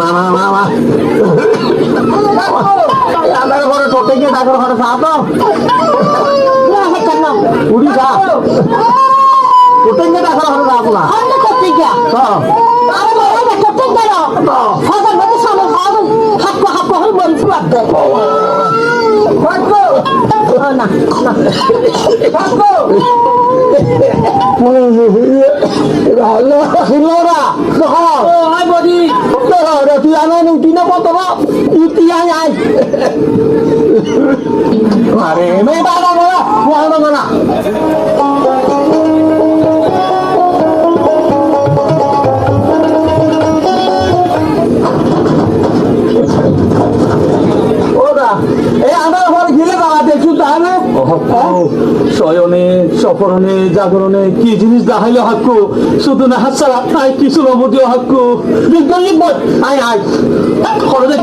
মামা মামা আমার ঘরে টোটে গিয়ে ডাকর ঘরে তো উড়ি যা টোটে গিয়ে ডাকর ঘরে যাব না তো হ্যালো শুনলোরা দেখো তুই আনো উঠি না কত ইতি আয় আয় আরে মেয়ে বাবা বাবা শয়নে সপরণে জাগরণে কি জিনিস দেখাইলো হাক্কু শুধু না ছাড়া তাই কিছু নবদীয় হাক্কু আয় আয় খরচে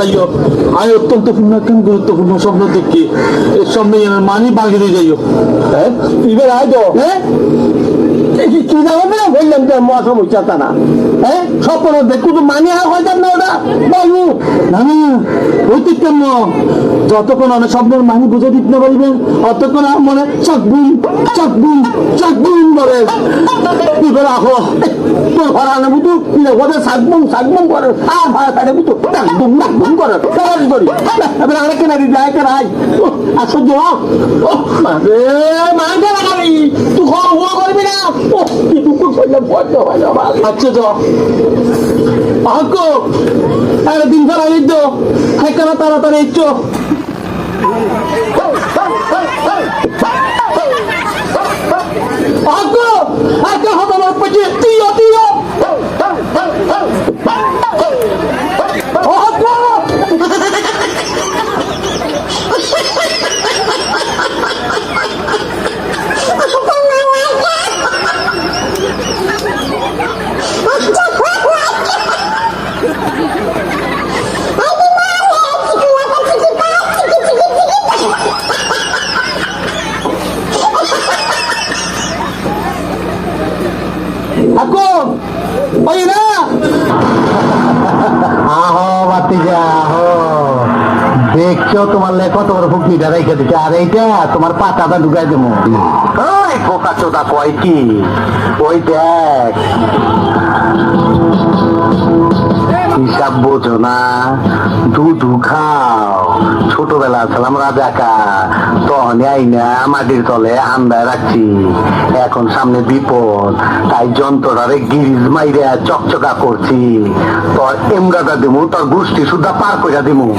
যাইও আমি অত্যন্ত পূর্ণ গুরুত্বপূর্ণ স্বপ্ন দেখি এই স্বপ্নে মানি বাগিয়ে যাইও হ্যাঁ ইবে আয় তো হ্যাঁ কি জানো না? তো মানি আর যতক্ষণ অনেক স্বপ্নের মানি বুঝে দিতে না অতক্ষণ আমার মনে চাকবুম চাকবুম চাকবুম বলে কি করে রাখো তোর ঘর আনে বুঝু ওদের সাকবুম সাকবুম করে, আর কেনা কেনা না আমার আচ্ছা তো হাক্কু আরে দিন ফেলা দিত তাড়াতাড়ি ইচ্ছো হাক্কু হাক্কু হতো না পচে তিও তিও ও হাক্কু হাক্কু ওই না আহো বাতিজা আহো দেখছ তোমার লে কত বড় রেখে দিচ্ছে আর এইটা তোমার পাতাটা ঢুকাই দেবো। ওই পোকা চোদা কয় কি? ওই দেখ। হিসাব বোঝো না। দুধু খাও। ছোটবেলা ছিলাম রাজাকা। তখন আই না মাটির তলে আন্দায় রাখছি। এখন সামনে বিপদ। তাই যন্ত্রটারে গিরিজ মাইরে চকচকা করছি। তোর এমরাটা দিমু, তোর গোষ্ঠী সুদ্ধা পার করে দিমু।